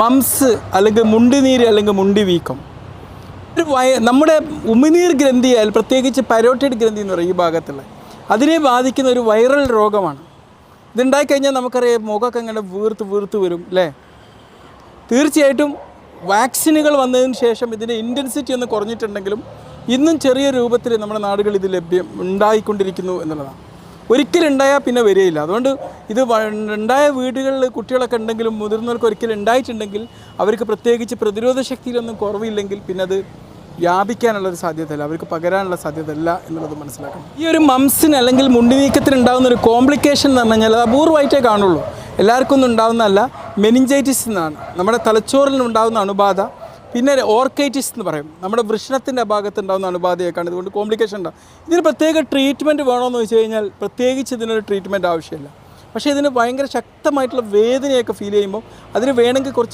Moms അല്ലെങ്കിൽ മുണ്ടിനീര് അല്ലെങ്കിൽ മുണ്ടി വീക്കം ഒരു വയ നമ്മുടെ ഉമിനീർ ഗ്രന്ഥിയാൽ പ്രത്യേകിച്ച് പരോട്ടിഡ് ഗ്രന്ഥി എന്ന് പറയും ഈ ഭാഗത്തുള്ള അതിനെ ബാധിക്കുന്ന ഒരു വൈറൽ രോഗമാണ്. ഇതുണ്ടായി കഴിഞ്ഞാൽ നമുക്കറിയാം മുഖമൊക്കെ ഇങ്ങനെ വീർത്ത് വീർത്ത് വരും അല്ലേ? തീർച്ചയായിട്ടും വാക്സിനുകൾ വന്നതിന് ശേഷം ഇതിന്റെ ഇന്റൻസിറ്റി ഒന്ന് കുറഞ്ഞിട്ടുണ്ടെങ്കിലും ഇന്നും ചെറിയ രൂപത്തിൽ നമ്മുടെ നാടുകളിൽ ഇത് ലഭ്യം ഉണ്ടായിക്കൊണ്ടിരിക്കുന്നു എന്നുള്ളതാണ്. ഒരിക്കലും ഉണ്ടായാൽ പിന്നെ വരികയില്ല. അതുകൊണ്ട് ഇത് ഉണ്ടായ വീടുകളിൽ കുട്ടികളൊക്കെ ഉണ്ടെങ്കിലും മുതിർന്നവർക്ക് ഒരിക്കലും ഉണ്ടായിട്ടുണ്ടെങ്കിൽ അവർക്ക് പ്രത്യേകിച്ച് പ്രതിരോധ ശക്തിയിലൊന്നും കുറവില്ലെങ്കിൽ പിന്നെ അത് വ്യാപിക്കാനുള്ളൊരു സാധ്യതയില്ല. അവർക്ക് പകരാനുള്ള സാധ്യതയില്ല എന്നുള്ളത് മനസ്സിലാക്കണം. ഈ ഒരു മംസിന് അല്ലെങ്കിൽ മുണ്ടി നീക്കത്തിന് ഉണ്ടാകുന്ന ഒരു കോംപ്ലിക്കേഷൻ എന്ന് പറഞ്ഞു കഴിഞ്ഞാൽ അത് അപൂർവമായിട്ടേ കാണുള്ളൂ. എല്ലാവർക്കും ഒന്നും ഉണ്ടാകുന്നതല്ല മെനിഞ്ചൈറ്റിസ് എന്നാണ്. നമ്മുടെ തലച്ചോറിൽ ഉണ്ടാകുന്ന അണുബാധ പിന്നെ ഓർക്കൈറ്റിസ് എന്ന് പറയും. നമ്മുടെ വൃഷണത്തിന്റെ ഭാഗത്ത് ഉണ്ടാകുന്ന അണുബാധയൊക്കെയാണ്. ഇതുകൊണ്ട് കോംപ്ലിക്കേഷൻ ഉണ്ടാകും ഇതിന് പ്രത്യേക ട്രീറ്റ്മെന്റ് വേണമെന്ന് വെച്ച് കഴിഞ്ഞാൽ പ്രത്യേകിച്ച് ഇതിനൊരു ട്രീറ്റ്മെന്റ് ആവശ്യമില്ല. പക്ഷേ ഇതിന് ഭയങ്കര ശക്തമായിട്ടുള്ള വേദനയൊക്കെ ഫീൽ ചെയ്യുമ്പോൾ അതിന് വേണമെങ്കിൽ കുറച്ച്